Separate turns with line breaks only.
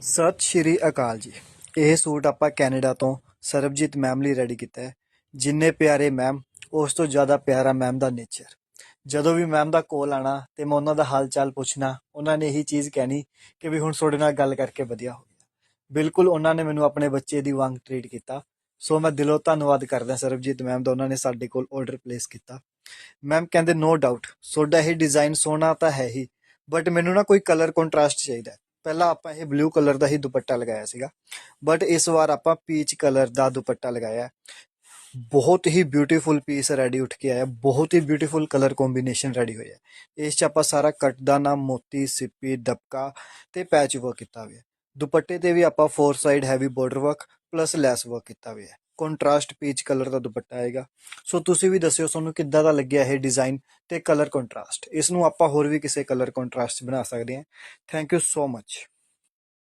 ਸਤਿ ਸ਼੍ਰੀ ਅਕਾਲ ਜੀ। ਇਹ ਸੂਟ ਆਪਾਂ ਕੈਨੇਡਾ ਤੋਂ ਸਰਬਜੀਤ ਮੈਮ ਲਈ ਰੈਡੀ ਕੀਤਾ ਹੈ। ਜਿੰਨੇ ਪਿਆਰੇ ਮੈਮ, ਉਸ ਤੋਂ ਜ਼ਿਆਦਾ ਪਿਆਰਾ ਮੈਮ ਦਾ ਨੇਚਰ ਜਦੋਂ ਵੀ ਮੈਮ ਦਾ ਕੋਲ ਆਣਾ ਤੇ ਮੈਂ ਉਹਨਾਂ ਦਾ ਹਾਲ ਚਾਲ ਪੁੱਛਣਾ, ਉਹਨਾਂ ਨੇ ਇਹੀ ਚੀਜ਼ ਕਹਿਣੀ ਕਿ ਵੀ ਹੁਣ ਤੁਹਾਡੇ ਨਾਲ ਗੱਲ ਕਰਕੇ ਵਧੀਆ ਹੋ ਗਿਆ। ਬਿਲਕੁਲ ਉਹਨਾਂ ਨੇ ਮੈਨੂੰ ਆਪਣੇ ਬੱਚੇ ਦੀ ਵਾਂਗ ਟ੍ਰੀਟ ਕੀਤਾ। ਸੋ ਮੈਂ ਦਿਲੋਂ ਧੰਨਵਾਦ ਕਰਦਾ ਸਰਬਜੀਤ ਮੈਮ ਦਾ, ਉਹਨਾਂ ਨੇ ਸਾਡੇ ਕੋਲ ਆਰਡਰ ਪਲੇਸ ਕੀਤਾ। ਮੈਮ ਕਹਿੰਦੇ ਨੋ ਡਾਊਟ ਤੁਹਾਡਾ ਇਹ ਡਿਜ਼ਾਈਨ ਸੋਹਣਾ ਤਾਂ ਹੈ ਹੀ ਬਟ ਮੈਨੂੰ ਨਾ ਕੋਈ ਕਲਰ ਕੰਟਰਾਸਟ ਚਾਹੀਦਾ ਪਹਿਲਾਂ ਆਪਾਂ ਇਹ ਬਲੂ ਕਲਰ ਦਾ ਹੀ ਦੁਪੱਟਾ ਲਗਾਇਆ ਸੀਗਾ ਬਟ ਇਸ ਵਾਰ ਆਪਾਂ ਪੀਚ ਕਲਰ ਦਾ ਦੁਪੱਟਾ ਲਗਾਇਆ ਬਹੁਤ ਹੀ ਬਿਊਟੀਫੁਲ ਪੀਸ ਰੈਡੀ ਉੱਠ ਕੇ ਆਇਆ, ਬਹੁਤ ਹੀ ਬਿਊਟੀਫੁਲ ਕਲਰ ਕੰਬੀਨੇਸ਼ਨ ਰੈਡੀ ਹੋਇਆ ਹੈ। ਇਸ ਚ ਆਪਾਂ ਸਾਰਾ ਕੱਟ ਦਾ ਨਾਮ ਮੋਤੀ, ਸਿੱਪੀ, ਦਬਕਾ ਤੇ ਪੈਚ ਵਰਕ ਕੀਤਾ ਹੋਇਆ ਹੈ। ਦੁਪੱਟੇ ਤੇ ਵੀ ਆਪਾਂ four side heavy border work plus lace work ਕੀਤਾ ਹੋਇਆ ਹੈ ਕੰਟਰਾਸਟ ਪੀਚ ਕਲਰ ਦਾ ਦੁਪੱਟਾ ਆਏਗਾ। ਸੋ ਤੁਸੀਂ ਵੀ ਦੱਸਿਓ ਤੁਹਾਨੂੰ ਕਿੱਦਾਂ ਦਾ ਲੱਗਿਆ ਇਹ ਡਿਜ਼ਾਈਨ ਤੇ ਕਲਰ ਕੰਟਰਾਸਟ ਇਸ ਨੂੰ ਆਪਾਂ ਹੋਰ ਵੀ ਕਿਸੇ ਕਲਰ ਕੰਟਰਾਸਟ 'ਚ ਬਣਾ ਸਕਦੇ ਹਾਂ। Thank you so much